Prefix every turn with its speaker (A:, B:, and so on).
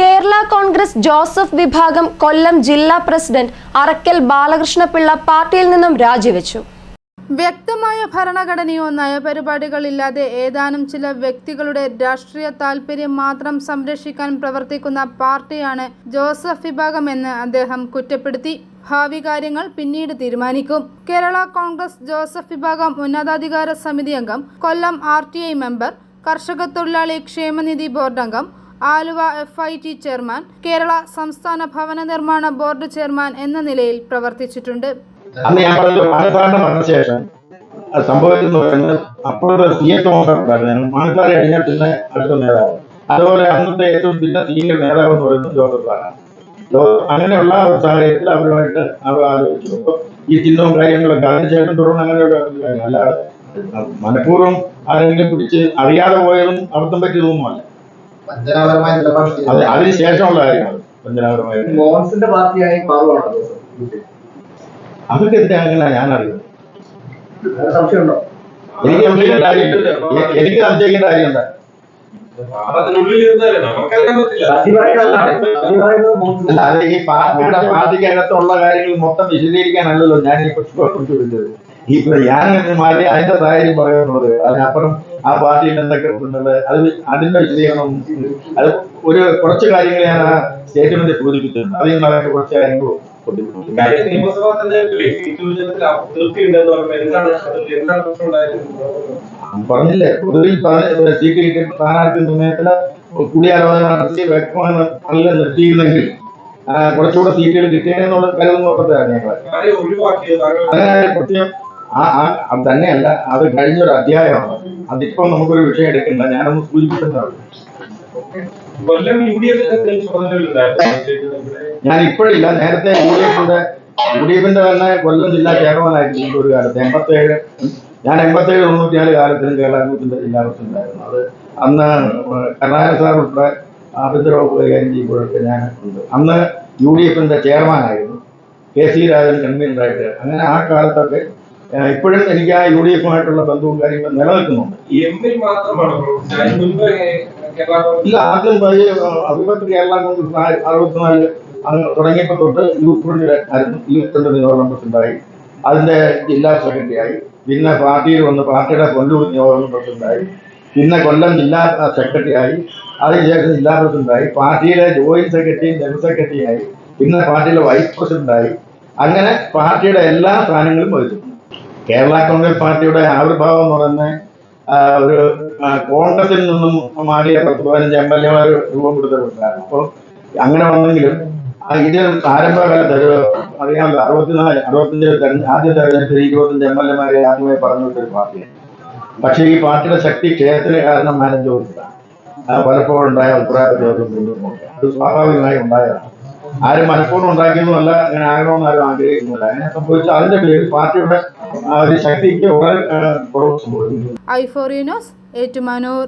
A: Kerala Congress Joseph വിഭാഗം കൊല്ലം ജില്ലാ president Arakkal Balakrishna Pillai പാർട്ടിയിൽ നിന്നും രാജിവെച്ചു.
B: വ്യക്തമായ ഭരണഘടനയോ നയപരിപാടികളില്ലാതെ ഏതാനും ചില വ്യക്തികളുടെ രാഷ്ട്രീയ താൽപര്യം മാത്രം സംരക്ഷിക്കാൻ പ്രവർത്തിക്കുന്ന പാർട്ടിയാണ് ജോസഫ് വിഭാഗമെന്ന് അദ്ദേഹം കുറ്റപ്പെടുത്തി. ഭാവി കാര്യങ്ങൾ പിന്നീട് തീരുമാനിക്കും. കേരള കോൺഗ്രസ് ജോസഫ് വിഭാഗം ഉന്നതാധികാര സമിതി അംഗം കൊല്ലം ആർ മെമ്പർ കർഷക തൊഴിലാളി ക്ഷേമനിധി ബോർഡ് അംഗം Aluva F I T chairman Kerala സംസ്ഥാന ഭവന നിർമ്മാണ ബോർഡ് ചെയർമാൻ എന്ന നിലയിൽ പ്രവർത്തിച്ചിട്ടുണ്ട്.
C: അന്ന് ഞാൻ പറഞ്ഞു മാനസാറിന്റെ മരണശേഷം അത് സംഭവിച്ചെന്ന് പറയുന്നത് അപ്പോഴത്തെ സി എസ് പിന്നെ അടുത്ത നേതാവ്. അതുപോലെ അന്നത്തെ ഏറ്റവും പിന്നെ സീനിയർ നേതാവ് എന്ന് പറയുന്നത് ജോസഫാണ് അങ്ങനെയുള്ള സാഹചര്യത്തിൽ അവരുമായിട്ട് അവർ ആലോചിച്ചു. ഈ ചിഹ്നവും കാര്യങ്ങളൊക്കെ അതിനുശേഷം തുടർന്ന് അങ്ങനെയുള്ള അല്ലാതെ മനഃപൂർവം ആരെങ്കിലും പിടിച്ച് അറിയാതെ പോയതും അബദ്ധം പറ്റിയതൊന്നുമല്ല
D: വഞ്ചനാപരമായ നിലപാട്
C: അത്
D: പാർട്ടിയായി.
C: അതൊക്കെ ഞാൻ അറിയുന്നത്
D: സംശയമുണ്ടോ?
C: എനിക്ക് സംശയിക്കേണ്ട കാര്യമില്ല. എ- എനിക്ക് സംശയിക്കേണ്ട അത് ഈ പാർട്ടിയുടെ പാർട്ടിക്കകത്തുള്ള കാര്യങ്ങൾ മൊത്തം വിശദീകരിക്കാനല്ലല്ലോ ഞാൻ ഈ പ്രശ്നം വിളിച്ചത് ഈ ഞാൻ മാറി അതിന്റെ കാര്യം പറയുന്നത് അതിനപ്പുറം ആ പാർട്ടിയിൽ എന്തൊക്കെ ഉണ്ടുള്ളത് അത് അതിന്റെ വിശദീകരണം അത് ഒരു കുറച്ച് കാര്യങ്ങൾ ഞാൻ ആ സ്റ്റേറ്റ്മെന്റ് സൂചിപ്പിച്ചിട്ടുണ്ട്. അതിൽ നിന്ന് അതിന്റെ കുറച്ച് കാര്യങ്ങൾ പറഞ്ഞില്ലേ പൊതുവിൽ സീറ്റ് കിട്ടിയ സ്ഥാനാർത്ഥി നിർണയത്തിൽ കൂടിയാലോചന നടത്തി വ്യക്തമായി നല്ല നിർത്തിയിരുന്നെങ്കിൽ കുറച്ചുകൂടെ സീറ്റുകൾ കിട്ടിയെന്നുള്ള ഞങ്ങൾ
E: കാര്യം ഒഴിവാക്കിയത് താങ്കൾ
C: അങ്ങനെ പ്രത്യേകം ആ ആ അത് തന്നെയല്ല അത് കഴിഞ്ഞൊരു അധ്യായമാണ്. അതിപ്പോ നമുക്കൊരു വിഷയം എടുക്കണ്ട. ഞാനൊന്ന്
E: ചുമതലയുണ്ടായിരുന്നു
C: ഞാൻ ഇപ്പോഴില്ല നേരത്തെ യു ഡി എഫിന്റെ യു ഡി എഫിന്റെ തന്നെ കൊല്ലം ജില്ലാ ചെയർമാനായിരുന്നു ഒരു കാലത്ത്. എൺപത്തേഴ് ഞാൻ എൺപത്തേഴ് തൊണ്ണൂറ്റിനാല് കാലത്തിലും കേരള ഗ്രൂപ്പിന്റെ ജില്ലാ പ്രസിഡന്റായിരുന്നു അത് അന്ന് കർണാടക സാർ ഉൾപ്പെടെ ആഭ്യന്തര വകുപ്പ് കൈകാര്യം ചെയ്യുമ്പോഴൊക്കെ ഞാൻ ഉണ്ട്. അന്ന് യു ഡി എഫിന്റെ ചെയർമാനായിരുന്നു. കെ സി രാജൻ കൺവീനറായിട്ട് അങ്ങനെ ആ കാലത്തൊക്കെ ഇപ്പോഴും എനിക്ക് ആ യു ഡി എഫുമായിട്ടുള്ള ബന്ധവും കാര്യങ്ങളും നിലനിൽക്കുന്നുണ്ട്. ഇല്ല ആദ്യം പഴയ അറുപത്തി കേരള കോൺഗ്രസ് നാല് അറുപത്തിനാല് അങ്ങ് തുടങ്ങിയപ്പോൾ തൊട്ട് യൂത്ത് ഫ്രണ്ട് ആയിരുന്നു യൂത്ത് ഫ്രണ്ട് നിയോഗം പ്രസിഡന്റായി അതിന്റെ ജില്ലാ സെക്രട്ടറിയായി. പിന്നെ പാർട്ടിയിൽ വന്ന് പാർട്ടിയുടെ കൊല്ലൂർ നിയോഗം പ്രസിഡന്റായി പിന്നെ കൊല്ലം ജില്ലാ സെക്രട്ടറിയായി. അതിനുശേഷം ജില്ലാ പ്രസിഡന്റായി. പാർട്ടിയിലെ ജോയിന്റ് സെക്രട്ടറിയും ജനറൽ സെക്രട്ടറിയായി പിന്നെ പാർട്ടിയിലെ വൈസ് പ്രസിഡന്റായി. അങ്ങനെ പാർട്ടിയുടെ എല്ലാ സ്ഥാനങ്ങളും വഹിച്ചിട്ടുണ്ട് കേരള കോൺഗ്രസ് പാർട്ടിയുടെ ആവിർഭാവം എന്ന് പറയുന്നത് ഒരു കോൺഗ്രസിൽ നിന്നും മാറിയ പത്ത് പതിനഞ്ച് എം എൽ എമാർ രൂപം കൊടുത്തിട്ടുണ്ടായിരുന്നു അപ്പോൾ അങ്ങനെ വന്നെങ്കിലും ഇത് ആരംഭകാലത്ത് ഒരു അറിയാമല്ലോ അറുപത്തിനാല് അറുപത്തഞ്ച് തെരഞ്ഞെ- ആദ്യ തെരഞ്ഞെടുപ്പിൽ ഇരുപത്തഞ്ച് എം എൽ എമാരെ ആദ്യമായി പറഞ്ഞിട്ടൊരു പാർട്ടിയാണ്. പക്ഷേ ഈ പാർട്ടിയുടെ ശക്തി ക്ഷയത്തിന് കാരണം മാനം ചോദിച്ചതാണ് പലപ്പോഴും ഉണ്ടായ അഭിപ്രായ വ്യത്യാസം അത് സ്വാഭാവികമായി ഉണ്ടായതാണ്. ആരും മനഃപൂർവം ഉണ്ടാക്കിയെന്നല്ല അങ്ങനെ ആകണമെന്ന് ആരും ആഗ്രഹിക്കുന്നില്ല. അങ്ങനെ സംഭവിച്ചാൽ അതിന്റെ പേരിൽ പാർട്ടിയുടെ ആ, ഒരു ശക്തിക്ക് വളരെ ആ, കുറവ് സംഭവിച്ചു
B: ഐ ഫോർ ന്യൂസ് ഏറ്റുമാനൂർ.